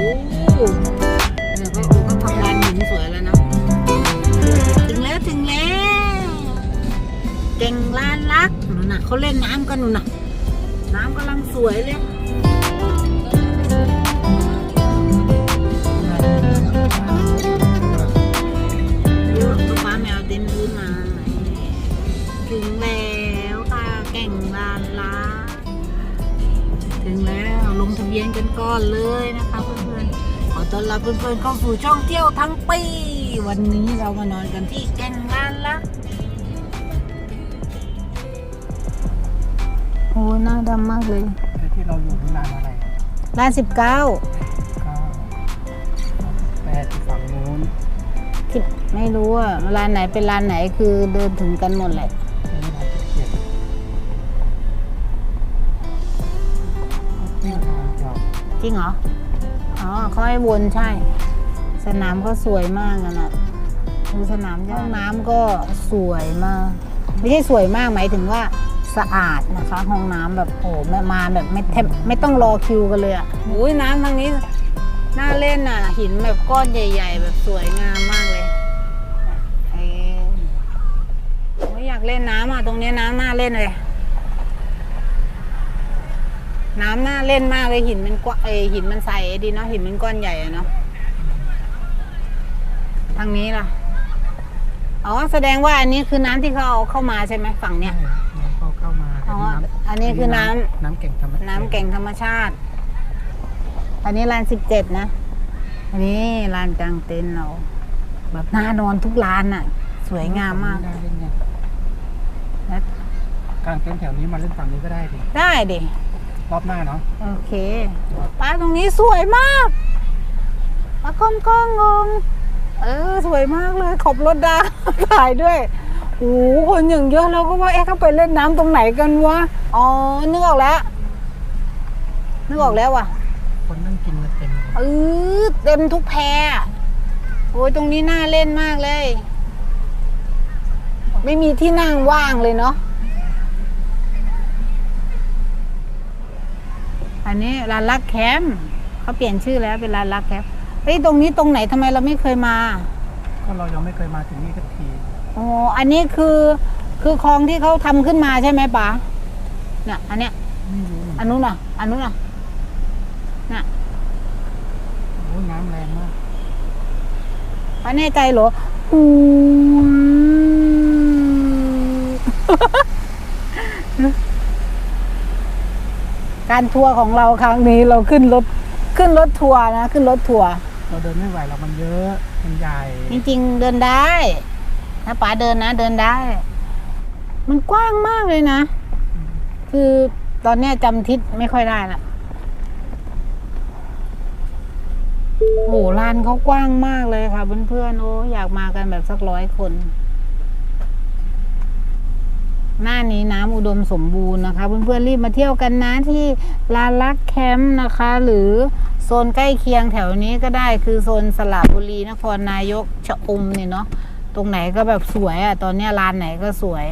เดี๋ยวก็โอ้ก็ทำลานหินสวยแล้วนะ ถึงแล้วถึงแล้ว เก่งลานรักนู่นน่ะเขาเล่นน้ำกันนู่นน่ะ น้ำกำลังสวยเลยเยอะตัวแมวเต็มพื้นมาถึงแล้วค่ะแก่งลานล้าถึงแล้วลงทะเบียนกันก่อนเลยนะคะเพื่อนๆขอ ต้อนรับเพื่อนๆเข้าสู่ช่องเที่ยวทั้งปี วันนี้เรามานอนกันที่แก่งลานละโอ้ยหน้าดำมากเลยไอ้ที่เราอยู่นี่นานอะไรร้านสิบเก้าก็แปดที่ฝั่งนู้นไม่รู้ว่าร้านไหนเป็นร้านไหนคือเดินถึงกันหมดแหละนี่ร้านสิบเจ็ดนี่ร้านจอดจริงเหรอ อ๋อเขาให้วนใช่ สนามก็สวยมากอะนะดูสนามห้องน้ำก็สวยมาก ไม่ใช่สวยมากหมายถึงว่าสะอาดนะคะ ห้องน้ำแบบโอ้แม่มาแบบไม่แทบไม่ต้องรอคิวกันเลยอะโอ้ยน้ำทางนี้น่าเล่นอะ หินแบบก้อนใหญ่ ๆ แบบสวยงามมากเลยเอ้ยโอ้ยอยากเล่นน้ำอะตรงเนี้ยน้ำน่าเล่นเลย น้ำน่าเล่นมากเลยหินมันกว้าเอยหินมันใสดีเนาะหินมันก้อนใหญ่อะเนาะทางนี้ล่ะอ๋อแสดงว่าอันนี้คือน้ำที่เขาเอาเข้ามาใช่ไหมฝั่งเนี้ย น้ำเข้าเข้ามาอ๋ออันนี้คือน้ำ น้ำเก่งธรรมน้ำแก่งธรรมชาติ อันนี้ลานสิบเจ็ดนะ อันนี้ลานกลางเต็นท์เรา แบบน่านอนทุกลานน่ะ สวยงามมากได้เล่นไงแล้วกลางเต็นท์แถวนี้มาเล่นฝั่งนี้ก็ได้ดิได้ดิ รอบหน้าเนาะโอเคป้าตรงนี้สวยมากป้ากล้องกล้องงงเออสวยมากเลยขอบรถดาถ่ายด้วยโอ้โหคนอย่างเยอะเราก็ว่าเอ๊ะเขาไปเล่นน้ำตรงไหนกันวะอ๋อนึกออกแล้วนึกออกแล้วว่ะ คนนั่งกินมาเต็มเลยเออเต็มทุกแพรอะโอ้ยตรงนี้น่าเล่นมากเลย ไม่มีที่นั่งว่างเลยเนาะ อันนี้ร้านรักแคมป์เขาเปลี่ยนชื่อแล้วเป็นร้านรักแคมป์เฮ้ยตรงนี้ตรงไหนทำไมเราไม่เคยมาก็เรายังไม่เคยมาถึงนี่สักทีอ๋ออันนี้คือคือคลองที่เขาทำขึ้นมาใช่ไหมป๋าเนี่ยอันเนี้ยไม่รู้เหมือนอันนู้นอะอันนู้นอะเนี่ยโอ้น้ำแรงมากป้าแน่ใจเหรออืม การทัวร์ของเราครั้งนี้เราขึ้นรถขึ้นรถทัวร์นะขึ้นรถทัวร์เราเดินไม่ไหวเรามันเยอะมันใหญ่จริงๆเดินได้ ถ้าป๋าเดินนะเดินได้ มันกว้างมากเลยนะ คือตอนเนี้ยจำทิศไม่ค่อยได้ละโอ้โหลานเขากว้างมากเลยค่ะเพื่อนๆโอ้อยากมากันแบบสักร้อยคน หน้านี้น้ำอุดมสมบูรณ์นะคะ เพื่อนๆรีบมาเที่ยวกันนะที่ลานลักแคมป์นะคะ หรือโซนใกล้เคียงแถวนี้ก็ได้คือโซนสระบุรีนครนายกชะอมเนี่ยเนาะตรงไหนก็แบบสวยอะ่ะ ตอนเนี้ยลานไหนก็สวย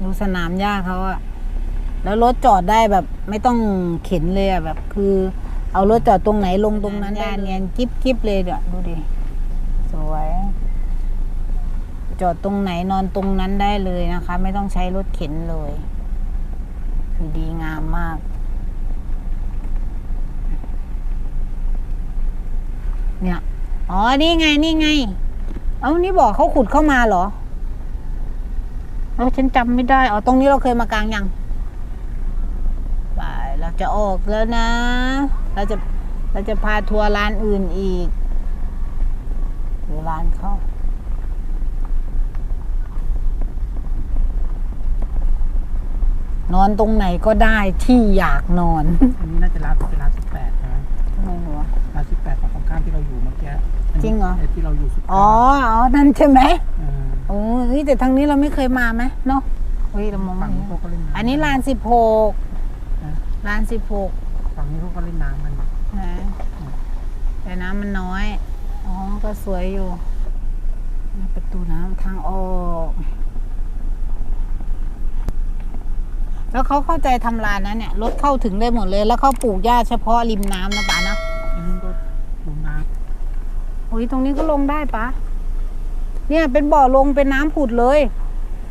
ดูสนามหญ้าเขาอะแล้วรถจอดได้แบบไม่ต้องเข็นเลยอะแบบคือ เอารถจอดตรงไหนลงตรงนั้นได้เนียนกิ๊บกิ๊บเลยเดี๋ยวดูดิ สวย จอดตรงไหนนอนตรงนั้นได้เลยนะคะ ไม่ต้องใช้รถเข็นเลย คือดีงามมากเนี่ย อ๋อ นี่ไง นี่ไง เอ้านี่บอกเขาขุดเข้ามาเหรอ เออฉันจำไม่ได้ อ๋อ ตรงนี้เราเคยมากลางยังไปเราจะออกแล้วนะ เราจะ เราจะพาทัวร์ร้านอื่นอีกหรือร้านเขา นอนตรงไหนก็ได้ที่อยากนอน อันนี้น่าจะร้านเป็นร้านสิบแปดนะไม่รู้อะ ร้านสิบแปดฝั่งตรงข้ามที่เราอยู่เมื่อกี้นนี้จริงเหรอไอ้ที่เราอยู่สุดอ๋ออ๋อนั่นใช่ไหมเออโอ้เฮ้ยแต่ทางนี้เราไม่เคยมาไหมเนาะเฮ้ยเรามองฝั่งไม่นี้เห็นเขาก็เล่นน้ำอันนี้ลานสิบหกนะลานสิบหก ฝั่งนี้เขาก็เล่นน้ำกันนะแต่น้ำมันน้อย อ๋อ ก็สวยอยู่นี่ประตูน้ำทางออก แล้วเขาเข้าใจทำลานนะเนี่ยรถเข้าถึงได้หมดเลย แล้วเขาปลูกหญ้าเฉพาะริมน้ำนะป๋านะอันนี้ก็ลงน้โอ้ยตรงนี้ก็ลงได้ปะเนี่ยเป็นบ่อลงเป็นน้ำผุดเลย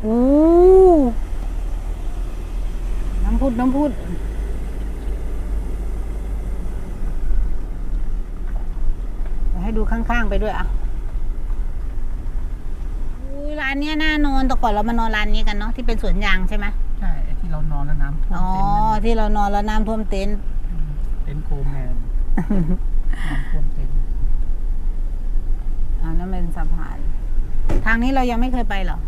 อู้น้ำผุดน้ำผุดเดี๋ยวให้ดูข้างๆไปด้วยอะอุ้ยร้านเนี้ยน่านอนแต่ก่อนเรามานอนร้านนี้กันเนาะที่เป็นสวนยางใช่ไหมำใช่ไอ้ที่ เรานอนแล้วน้ำท่วมอ๋อ เต็นท์นั่นน่ะที่เรานอนแล้วน้ำท่วมเต็นท์อืมเต็นท์โคมแมนน้ำท่วมเต็นท์อ่านั่นเป็นสะพาน ทางนี้เรายังไม่เคยไปเหรอ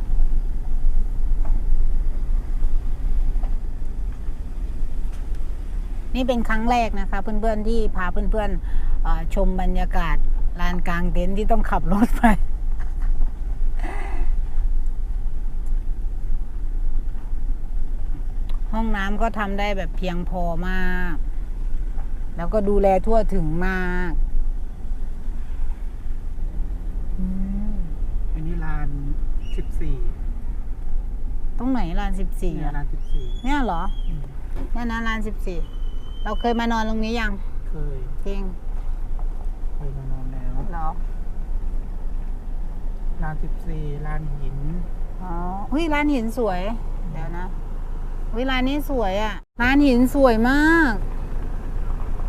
นี่เป็นครั้งแรกนะคะ เพื่อนๆที่พาเพื่อนๆเอ่อชมบรรยากาศลานกลางเต็นท์ที่ต้องขับรถไป ห้องน้ำก็ทำได้แบบเพียงพอมาก แล้วก็ดูแลทั่วถึงมากอืมอันนี้ลานสิบสี่ตรงไหนลานสิบสี่เนี่ยอะลานสิบสี่เนี่ยเหรอเนี่ยนะลานสิบสี่เราเคยมานอนตรงนี้ยัง เคยจริงเคยมานอนแล้วเหรอลานสิบสี่ลานหินอ๋อเฮ้ยร้านหินสวย เดี๋ยวนะ เฮ้ยร้านนี้สวยอะ่ะร้านหินสวยมาก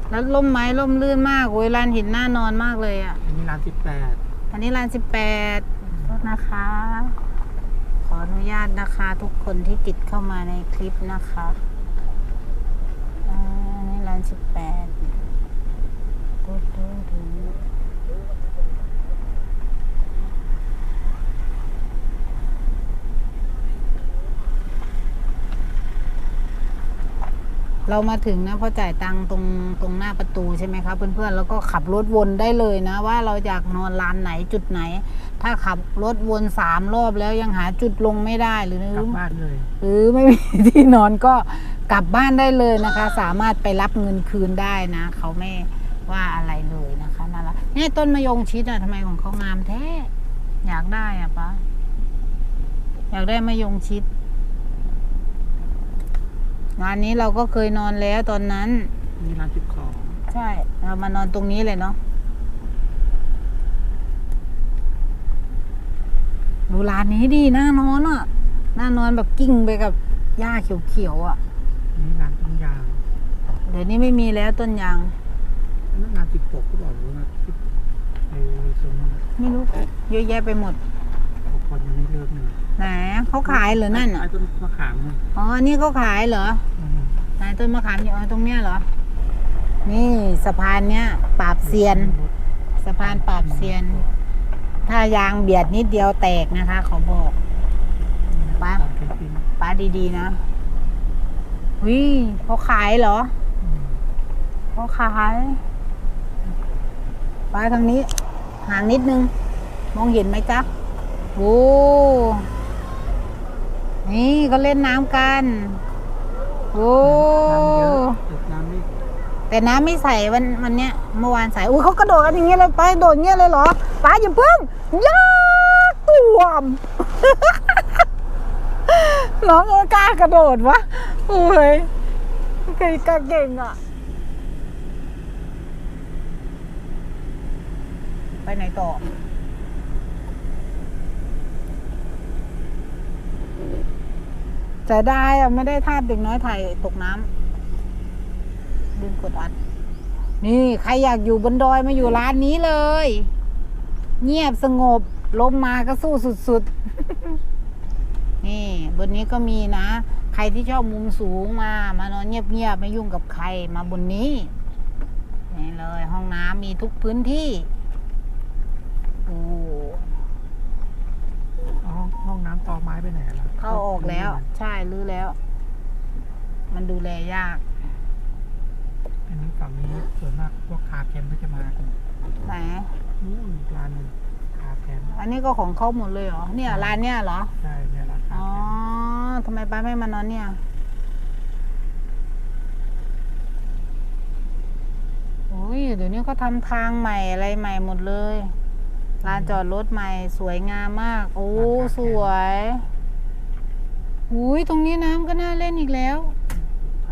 แล้วล่มไม้ล่มลื่นมากโอ้ยร้านหินน่านอนมากเลยอะ่ะอันนี้ลานสิบแปดอันนี้ร้านสิบแปดโทษนะคะ ขออนุญาตนะคะ ทุกคนที่ติดเข้ามาในคลิปนะคะอ่าอันนี้ร้านสิบแปด เรามาถึงนะพอจ่ายตังค์ตรงตรงหน้าประตูใช่ไหมคะเพื่อนๆแล้วก็ขับรถวนได้เลยนะ ว่าเราอยากนอนร้านไหนจุดไหน ถ้าขับรถวนสามรอบแล้วยังหาจุดลงไม่ได้หรือกลับบ้านเลยหรือไม่มีที่นอนก็กลับบ้านได้เลยนะคะ สามารถไปรับเงินคืนได้นะเขาไม่ว่าอะไรเลยนะคะน่ารักเนี่ยต้นมะยงชิดอะทำไมของเขางามแท้อยากได้อะปะอยากได้มะยงชิด งานนี้เราก็เคยนอนแล้วตอนนั้นอันนี้ลานสิบสองใช่เรามานอนตรงนี้เลยเนาะดูร้านนี้ดีน่านอนอะน่านอนแบบกิ้งไปกับหญ้าเขียวๆอะอันนี้ลานต้นยางเดี๋ยวนี้ไม่มีแล้วต้นยางอันนั้นลานสิบหกก็บอกว่าที่ไอ้ตรงนั้นไม่รู้เยอะแยะไปหมดพอคนยังไม่เลิกเนี่ย ไหนเขาขายเหรือนั่นอะไอ้ต้นมะขามเนี่ยอ๋ออันนี่เขาขายเหรออืมไหนต้นมะขามอยู่อ๋อตรงเนี้ยเหรอ นี่สะพานเนี้ยปราบเซียน สะพานปราบเซียน ถ้ายางเบียดนิดเดียวแตกนะคะ ขอบอกป้าตอนแคมปิ้งป้าดีๆนะวิเขาขายเหรออืมเขาขายป้าทางนี้ห่างนิดนึง มองเห็นไหมจ๊ะโอ้ นี่เขาเล่นน้ำกัน โอ้น้ำเยอะตึกน้ำไม่แต่น้ำไม่ใส่วันวันเนี้ยเมื่อวานใส่อุ้ยเขากระโดดกันอย่างเงี้ยเลยไปโดดอย่างเงี้ยเลยเหรอป้าอย่าเพิ่งยากตัวมน้องเออกล้ากระโดดวะโอ้ยเก่งเก่งอะ ไปไหนต่อ จะได้อะไม่ได้ทาบเด็กน้อยถ่ายตกน้ำลืมกดอัด นี่ใครอยากอยู่บนดอยมาอยู่ร้านนี้เลย เงียบสงบลมมาก็สู้สุดๆ นี่ บนนี้ก็มีนะ ใครที่ชอบมุมสูงมา มานอนเงียบๆไม่ยุ่งกับใครมาบนนี้ นี่เลย ห้องน้ำมีทุกพื้นที่โอ้ ห้องห้องน้ำต่อไม้ไปไหนล่ะเข้าออกแล้ว ใช่รื้อแล้ว มันดูแลยาก อันนี้ฝั่งนี้ส่วนมากพวกคาแคมป์ก็จะมากันไหนนู่นอีกร้านหนึงคาแคมป์อันนี้ก็ของเขาหมดเลยเหรอเนี่ยร้านเนี่ยเหรอใช่เนี่ยร้านคาอ๋อแคมป์ทำไมป้าไม่มานอนเนี่ยโอ้ยเดี๋ยวนี้เขาทำทางใหม่อะไรใหม่หมดเลย ลานจอดรถใหม่สวยงามมาก โอ้สวยอุ้ยตรงนี้น้ำก็น่าเล่นอีกแล้วอ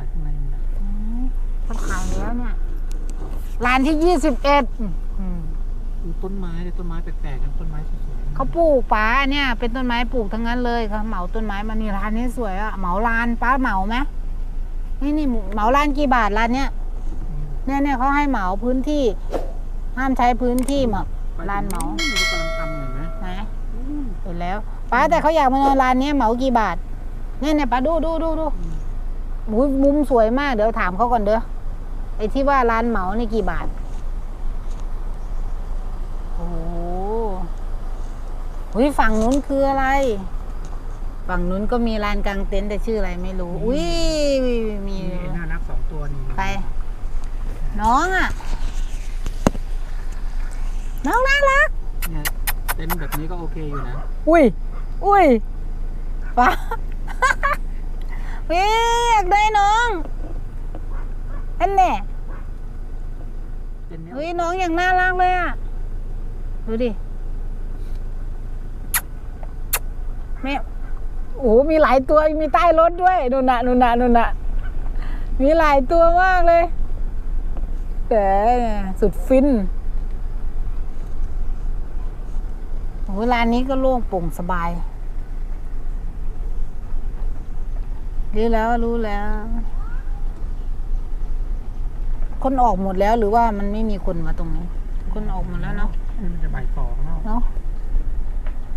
แล้วเนี่ยร้านที่ยี่สิบเอ็ดดูต้นไม้เลยต้นไม้แปลกๆนะต้นไม้สวยๆเขาปลูกป้าเนี่ยเป็นต้นไม้ปลูกทั้งนั้นเลยเขาเหมาต้นไม้มานี่ร้านนี้สวยอะเหมาร้านป้าเหมาไหมนี่นี่เหมาร้านกี่บาทร้านเนี้ยอืมเนี่ยเนี่ยเขาให้เหมาพื้นที่ ห้ามใช้พื้นที่หมด ร้านเหมาดูกำลังทำอยู่นะไหนเห็นแล้วป้าแต่เขาอยากมานอนร้านเนี้ยเหมากี่บาทเนี่ยเนี่ยป้าดูดูดูดูอุ๊ยมุมสวยมากเดี๋ยวถามเขาก่อนเด้อไอ้ที่ว่าร้านเหมานี่กี่บาทโอ้โหอุ้ยฝั่งนู้นคืออะไร ฝั่งนู้นก็มีลานกลางเต็นท์แต่ชื่ออะไรไม่รู้ อุ้ยมีมีน่ารักสองตัวนี่ใครน้องอะ น้องน่ารัก เนี่ยเต็นท์แบบนี้ก็โอเคอยู่นะ อุ้ย อุ้ยป้าวิอยากได้น้องอันแน่เต็นท์เนี้ยเฮ้ยน้องอย่างน่ารักเลยอะ ดูดิ แม่ โอ้โหมีหลายตัว มีใต้รถด้วยนู่นน่ะนู่นน่ะนู่นน่ะมีหลายตัวมากเลย แต่สุดฟิน โอ้โหร้านนี้ก็โล่งโปร่งสบาย รู้แล้วรู้แล้ว คนออกหมดแล้วหรือว่ามันไม่มีคนมาตรงนี้ คนออกหมดแล้วเนาะมันจะบ่ายสองแล้วเนาะ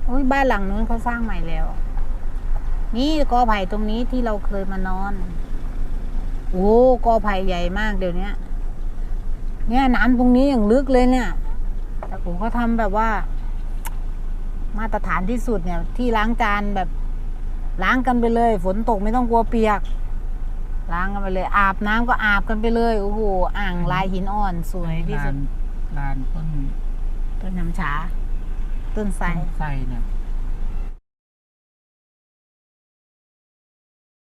โอ้ยบ้านหลังนู้นเขาสร้างใหม่แล้ว นี่กอไผ่ตรงนี้ที่เราเคยมานอน โอ้กอไผ่ใหญ่มากเดี๋ยวนี้เนี่ยน้ำตรงนี้อย่างลึกเลยเนี่ยแต่ผมเขาทำแบบว่า มาตรฐานที่สุดเนี่ย ที่ล้างจานแบบล้างกันไปเลย ฝนตกไม่ต้องกลัวเปียก ล้างกันไปเลย อาบน้ำก็อาบกันไปเลยโอ้โหอ่างลายหินอ่อนสวยที่สุดลานต้นต้นน้ำชาต้นไทรต้นไทรเนี่ย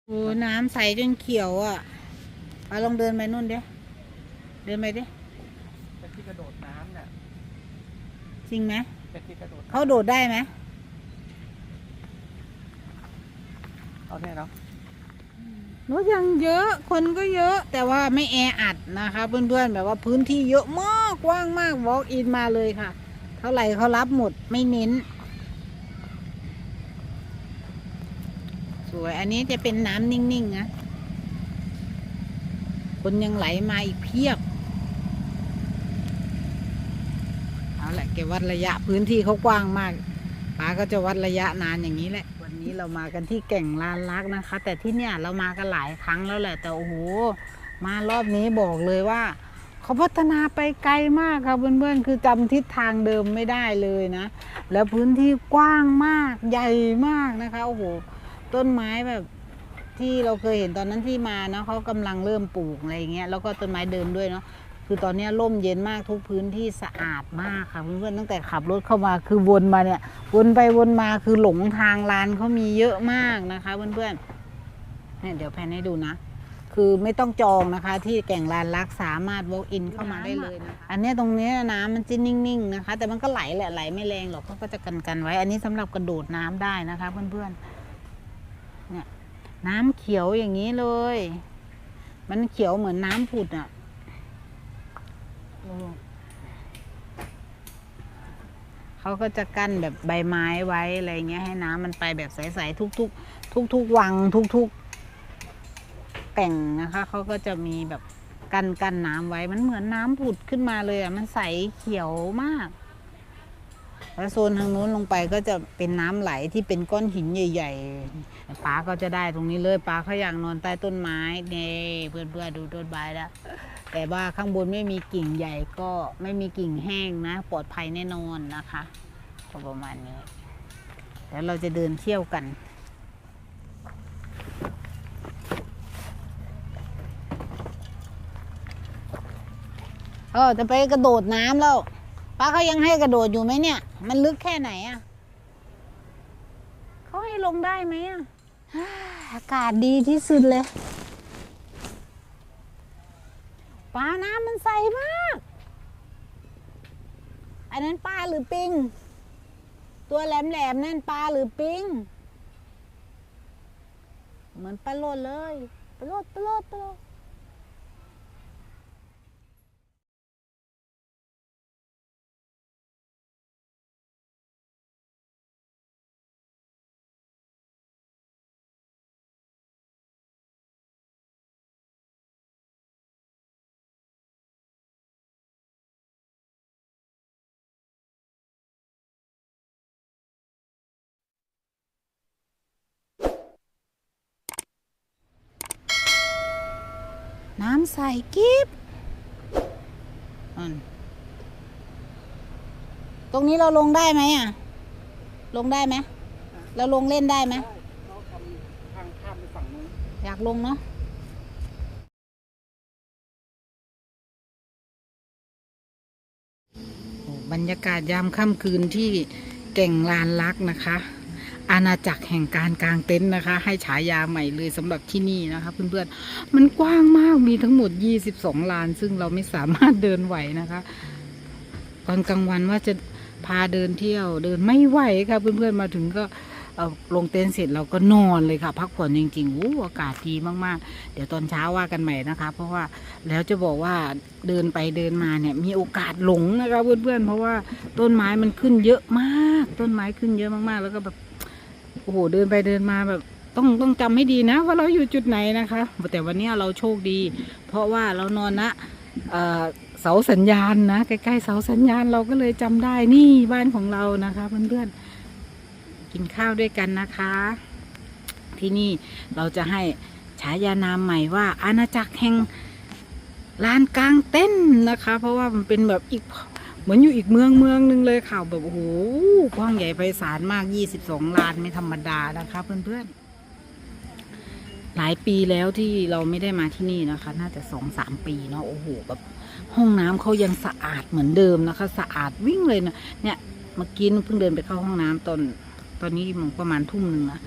โอ้น้ำใสจนเขียวอะไปลองเดินไปนู่นเด้เดินไปดิเป็นที่กระโดดน้ำเนี่ยจริงไหมเป็นที่กระโดด เขาโดดได้ไหมเอาเนี่ยเนาะรถยังเยอะคนก็เยอะแต่ว่าไม่แออัดนะคะเพื่อนๆแบบว่าพื้นที่เยอะมากกว้างมาก walk in มาเลยค่ะ เท่าไหร่เขารับหมดไม่เน้น สวยอันนี้จะเป็นน้ำนิ่งๆนะคนยังไหลมาอีกเพียบ เอา แกวัดระยะพื้นที่เขากว้างมากป้าก็จะวัดระยะนานอย่างนี้แหละ วันนี้เรามากันที่แก่งลานลักนะคะ แต่ที่เนี่ยเรามากันหลายครั้งแล้วแหละแต่โอ้โหมารอบนี้บอกเลยว่าเขาพัฒนาไปไกลมากค่ะเพื่อนๆคือจำทิศทางเดิมไม่ได้เลยนะ แล้วพื้นที่กว้างมากใหญ่มากนะคะโอ้โหต้นไม้แบบที่เราเคยเห็นตอนนั้นที่มาเนาะเขากำลังเริ่มปลูกอะไรอย่างเงี้ยแล้วก็ต้นไม้เดินด้วยเนาะ คือตอนเนี้ยร่มเย็นมากทุกพื้นที่สะอาดมากค่ะเพื่อนๆตั้งแต่ขับรถเข้ามาคือวนมาเนี่ย วนไปวนมาคือหลงทางลานเขามีเยอะมากนะคะเพื่อนๆเนี่ยเดี๋ยวแพนให้ดูนะ คือไม่ต้องจองนะคะ ที่แก่งลานลักสามารถ walk in เข้ามาได้เลยนะคะอันเนี้ยตรงเนี้ยน้ำมันจะนิ่งๆนะคะ แต่มันก็ไหลแหละไหลไม่แรงหรอกเขาก็จะกันกันๆไว้ อันนี้สำหรับกระโดดน้ำได้นะคะเพื่อนๆเนี่ยน้ำเขียวอย่างนี้เลย มันเขียวเหมือนน้ำผุดอะ เขาก็จะกั้นแบบใบไม้ไว้อะไรเงี้ยให้น้ำมันไปแบบใสๆทุกๆทุกๆวังทุกๆแต่งนะคะเขาก็จะมีแบบกันกันน้ำไว้มันเหมือนน้ำผุดขึ้นมาเลยอะมันใสเขียวมาก แล้วโซนทางนู้นลงไปก็จะเป็นน้ำไหลที่เป็นก้อนหินใหญ่ๆป้าก็จะได้ตรงนี้เลยป้าเขาอยากนอนใต้ต้นไม้เนี่ยเพื่อนๆดูต้นไม้แล้ว แต่ว่าข้างบนไม่มีกิ่งใหญ่ก็ไม่มีกิ่งแห้งนะ ปลอดภัยแน่นอนนะคะก็ประมาณนี้แล้วเราจะเดินเที่ยวกัน เออจะไปกระโดดน้ำแล้วป้าเขายังให้กระโดดอยู่ไหมเนี่ย มันลึกแค่ไหนอะเขาให้ลงได้ไหมอะอากาศดีที่สุดเลย ปลาน้ำมันใสมาก อันนั้นปลาหรือปิง ตัวแหลมๆนั่นปลาหรือปิง เหมือนปลาโลดเลยปลาโลดปลาโลดปลาโลด น้ำใสกิ๊บอันตรงนี้เราลงได้ไหมอะ ลงได้ไหม เราลงเล่นได้ไหมเราทำทางข้ามไปฝั่งนู้นอยากลงเนาะโอ้บรรยากาศยามค่ำคืนที่แก่งลานลักนะคะ อาณาจักรแห่งการกางเต็นท์นะคะ ให้ฉายาใหม่เลยสำหรับที่นี่นะคะ เพื่อนๆ มันกว้างมากมีทั้งหมด 22 ลาน ซึ่งเราไม่สามารถเดินไหวนะคะตอนกลางวันว่าจะพาเดินเที่ยวเดินไม่ไหวค่ะเพื่อนๆมาถึงก็เอาลงเต็นท์เสร็จเราก็นอนเลยค่ะ พักผ่อนจริงๆอู้อากาศดีมากๆ เดี๋ยวตอนเช้าว่ากันใหม่นะคะ เพราะว่าแล้วจะบอกว่าเดินไปเดินมาเนี่ย มีโอกาสหลงนะคะเพื่อนๆเพราะว่าต้นไม้มันขึ้นเยอะมาก ต้นไม้ขึ้นเยอะมากๆ แล้วก็แบบ โอ้โหเดินไปเดินมาแบบต้องต้องจำให้ดีนะว่าเราอยู่จุดไหนนะคะ แต่วันนี้เราโชคดี เพราะว่าเรานอนนะเสาสัญญาณนะใกล้ๆเสาสัญญาณเราก็เลยจำได้นี่บ้านของเรานะคะเพื่อนๆกินข้าวด้วยกันนะคะ ที่นี่เราจะให้ฉายานามใหม่ว่าอาณาจักรแห่งลานกลางเต้นนะคะ เพราะว่ามันเป็นแบบอีก เหมือนอยู่อีกเมืองเมืองหนึงเลยค่ะแบบโอ้โหกว้างใหญ่ไพศาลมาก 22ลานไม่ธรรมดานะคะเพื่อนๆ หลายปีแล้วที่เราไม่ได้มาที่นี่นะคะ น่าจะสองสามปีเนาะโอ้โหแบบห้องน้ำเขายังสะอาดเหมือนเดิมนะคะ สะอาดวิ่งเลยนะเนี่ยเมื่อกี้เพิ่งเดินไปเข้าห้องน้ำตอนตอนนี้มันประมาณทุ่มหนึ่งนะ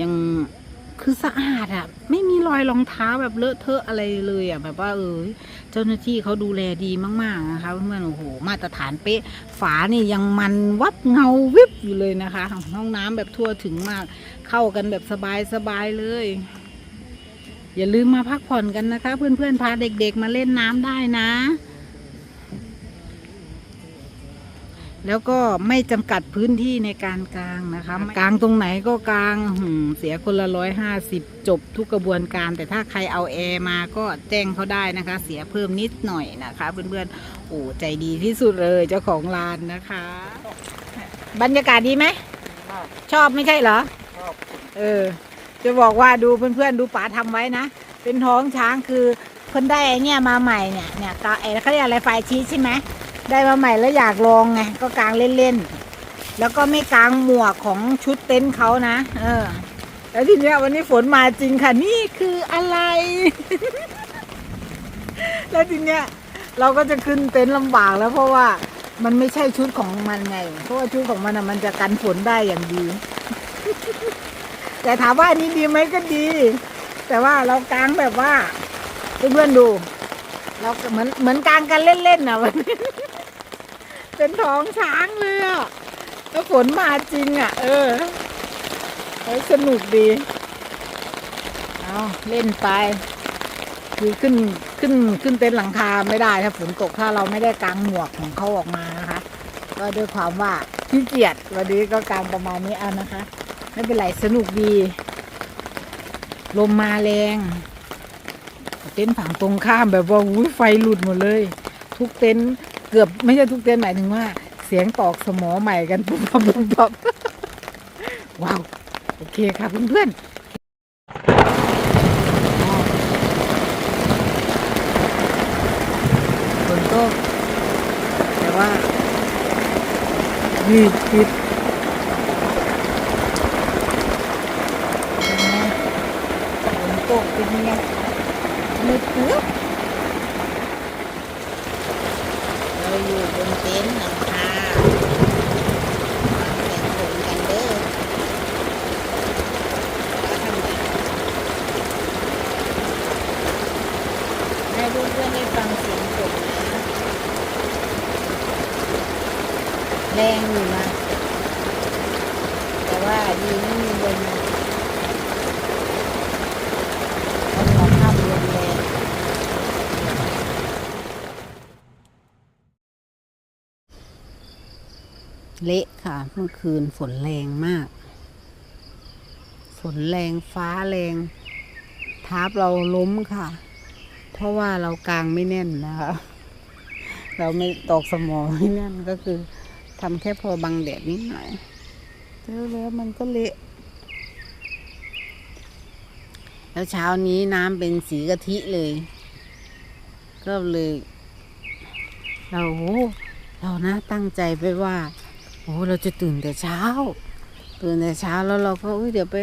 ยังคือสะอาดอะไม่ รอยรองเท้าแบบเลอะเทอะอะไรเลยอะแบบว่าเออเจ้าหน้าที่เขาดูแลดีมากๆนะคะเพื่อนๆโอ้โห มาตรฐานเป๊ะ ฝานี่ยังมันวับเงาวิบอยู่เลยนะคะ ห้องน้ำแบบทั่วถึงมาก เข้ากันแบบสบายๆเลย อย่าลืมมาพักผ่อนกันนะคะ เพื่อนๆพาเด็กๆมาเล่นน้ำได้นะ แล้วก็ไม่จำกัดพื้นที่ในการกางนะคะกางตรงไหนก็กางหืมเสียคนละร้อยห้าสิบจบทุกกระบวนการ แต่ถ้าใครเอาแอร์มาก็แจ้งเขาได้นะคะ เสียเพิ่มนิดหน่อยนะคะเพื่อนๆโอ้ใจดีที่สุดเลยเจ้าของร้านนะคะ บรรยากาศดีไหมมากชอบไม่ใช่เหรอชอบเออ จะบอกว่าดูเพื่อนๆดูป๋าทำไว้นะ เป็นท้องช้างคือเพิ่นได้ไอเนี่ยมาใหม่เนี่ยเนี่ยกาไอเขาเรียกอะไรไฟชีสใช่ไหม ได้มาใหม่แล้วอยากลองไงก็กางเล่นๆ แล้วก็ไม่กางหมวกของชุดเต็นท์เขานะ เออ แล้วทีเนี้ยวันนี้ฝนมาจริงค่ะ นี่คืออะไร แล้วทีเนี้ยเราก็จะขึ้นเต็นท์ลำบากแล้วเพราะว่ามันไม่ใช่ชุดของมันไง เพราะว่าชุดของมันอะมันจะกันฝนได้อย่างดี แต่ถามว่าอันนี้ดีไหมก็ดี แต่ว่าเรากางแบบว่าเพื่อนๆดู เราเหมือนเหมือนกางกันเล่นๆนะวันนี้ เป็นท้องช้างเลยอะแล้วฝนมาจริงอะ เออเฮ้ยสนุกดี เอาเล่นไป คือขึ้นขึ้นขึ้นเต็นท์หลังคาไม่ได้ถ้าฝนตกถ้าเราไม่ได้กางหมวกของเขาออกมานะคะ ก็ด้วยความว่าขี้เกียจวันนี้ก็กางประมาณนี้เอานะคะ ไม่เป็นไรสนุกดี ลมมาแรง เต็นท์ฝั่งตรงข้ามแบบว่าอุ้ยไฟหลุดหมดเลย ทุกเต็นท์ กือบไม่ใช่ทุกเต็นหมายถึงว่า เสียงตอกสมอใหม่กันปุ๊บปั๊บปุ๊บปั๊บว้าว โอเคค่ะเพื่อนๆฝนตกแต่ว่าดีดีเป็นไงฝนตกเป็นไงมืดตึ๊บ เราอยู่บนเต็นท์หลังคาแต่งฝนกันเด้อให้เพื่อนๆได้ฟังเสียงฝนนะ แรงอยู่นะ แต่ว่าดีไม่มีลมนะเพราะหัวข้ามลมแรง เละค่ะ เมื่อคืนฝนแรงมาก ฝนแรงฟ้าแรง ทับเราล้มค่ะ เพราะว่าเรากางไม่แน่นนะคะ เราไม่ตอกสมองไม่แน่นก็คือทำแค่พอบังแดดนิดหน่อยเจอแล้วมันก็เละ แล้วเช้านี้น้ำเป็นสีกะทิเลย ก็เลย เราโอ้เรานะตั้งใจไปว่า โอ้เราจะตื่นแต่เช้า ตื่นแต่เช้าแล้วเราก็อุ้ยเดี๋ยวไป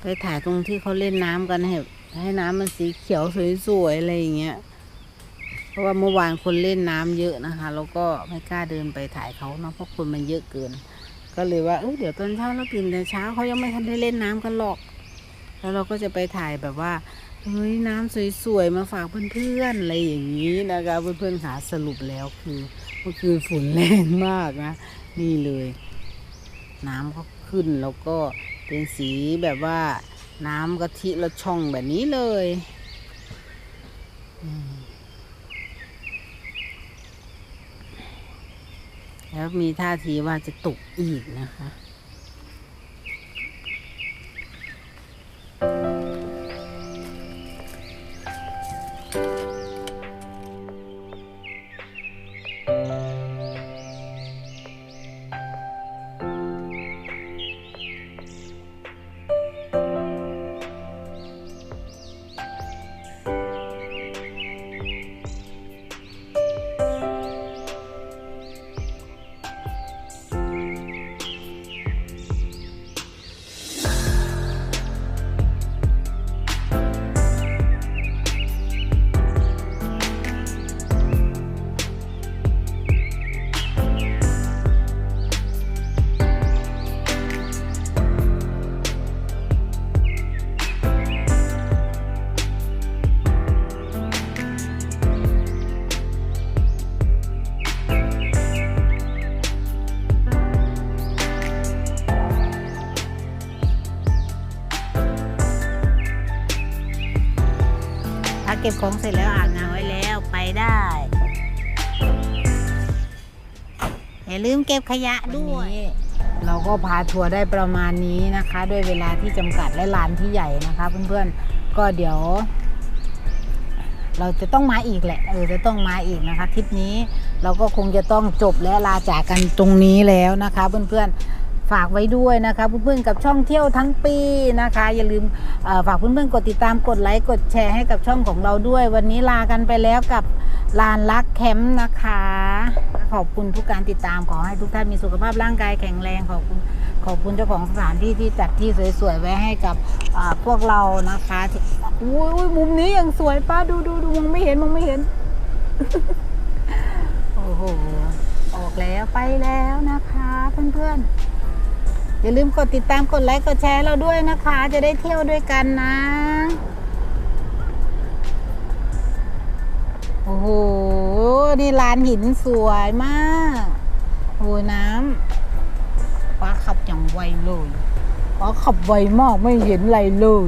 ไปถ่ายตรงที่เขาเล่นน้ำกันให้ให้น้ำมันสีเขียวสวยๆอะไรอย่างเงี้ยเพราะว่าเมื่อวานคนเล่นน้ำเยอะนะคะแล้วก็ไม่กล้าเดินไปถ่ายเขาเนาะเพราะคนมันเยอะเกิน ก็เลยว่าเออเดี๋ยวตอนเช้าเราตื่นแต่เช้าเขายังไม่ทันได้เล่นน้ำกันหรอก แล้วเราก็จะไปถ่ายแบบว่า เฮ้ยน้ำสวยๆมาฝากเพื่อนๆอะไรอย่างนี้นะคะเพื่อนๆขาสรุปแล้วคือเมื่อคืนฝุ่นแรงมากนะ นี่เลย น้ำก็ขึ้นแล้วก็เป็นสีแบบว่าน้ำกะทิละช่องแบบนี้เลยแล้วมีท่าทีว่าจะตกอีกนะคะ เก็บของเสร็จแล้วอาบน้ำไว้แล้วไปได้ อย่าลืมเก็บขยะด้วย เราก็พาทัวร์ได้ประมาณนี้นะคะ ด้วยเวลาที่จำกัดและลานที่ใหญ่นะคะ เพื่อนๆ ก็เดี๋ยว เราจะต้องมาอีกแหละ เออจะต้องมาอีกนะคะทริปนี้เราก็คงจะต้องจบและลาจากกันตรงนี้แล้วนะคะ เพื่อนๆ ฝากไว้ด้วยนะคะเพื่อนๆกับช่องเที่ยวทั้งปีนะคะ อย่าลืมฝากเพื่อนๆกดติดตามกดไลค์กดแชร์ให้กับช่องของเราด้วย วันนี้ลากันไปแล้วกับลานรักแคมป์นะคะ ขอบคุณทุกการติดตามขอให้ทุกท่านมีสุขภาพร่างกายแข็งแรงขอบคุณขอบคุณเจ้าของสถานที่ที่จัดที่สวยๆไว้ให้กับพวกเรานะคะอุ้ยอุ้ยมุมนี้ยังสวยป้าดูดูดูมองไม่เห็นมองไม่เห็น โอ้โหออกแล้วไปแล้วนะคะ เพื่อนๆ อย่าลืมกดติดตามกดไลค์กดแชร์เราด้วยนะคะ จะได้เที่ยวด้วยกันนะ โอ้โห นี่ลานหินสวยมากโอ้น้ำป้าขับอย่างไวเลยป้าขับไวมากไม่เห็นอะไรเลย